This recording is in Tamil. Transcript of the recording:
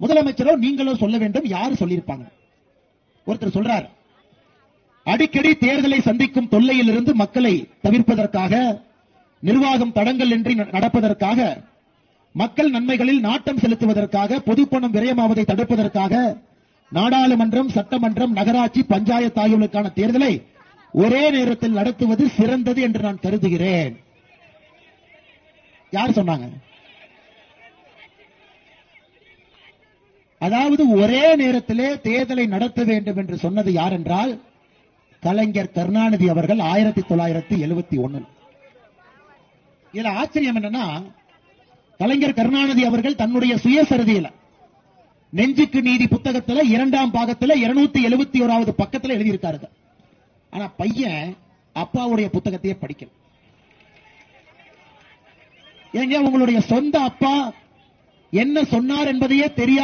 முதலமைச்சரோ நீங்களோ சொல்ல வேண்டும் யாரு சொல்லியிருப்பாங்க? ஒருத்தர் சொல்றார் அடிக்கடி தேர்தலை சந்திக்கும் தொல்லையிலிருந்து மக்களை தவிர்ப்பதற்காக நிர்வாகம் தடங்கள் இன்றி நடப்பதற்காக மக்கள் நன்மைகளில் நாட்டம் செலுத்துவதற்காக பொதுப்பணம் விரயமாவதை தடுப்பதற்காக நாடாளுமன்றம் சட்டமன்றம் நகராட்சி பஞ்சாயத்து ஆகியவர்களுக்கான தேர்தலை ஒரே நேரத்தில் நடத்துவது சிறந்தது என்று நான் கருதுகிறேன். யார் சொன்னாங்க? அதாவது ஒரே நேரத்திலே தேர்தலை நடத்த வேண்டும் என்று சொன்னது யார் என்றால் கலைஞர் கருணாநிதி அவர்கள் ஆயிரத்தி தொள்ளாயிரத்தி எழுபத்தி ஒன்னு இதுல ஆச்சரியம் என்னன்னா கலைஞர் கருணாநிதி அவர்கள் தன்னுடைய சுயசரிதியில நெஞ்சுக்கு நீதி புத்தகத்துல இரண்டாம் பாகத்துல இருநூத்தி எழுபத்தி ஓராவது பக்கத்துல எழுதியிருக்காரு ஆனா பையன் அப்பாவுடைய புத்தகத்தையே படிக்கல. ஏங்க உங்களுடைய சொந்த அப்பா என்ன சொன்னார் என்பதையே தெரியாது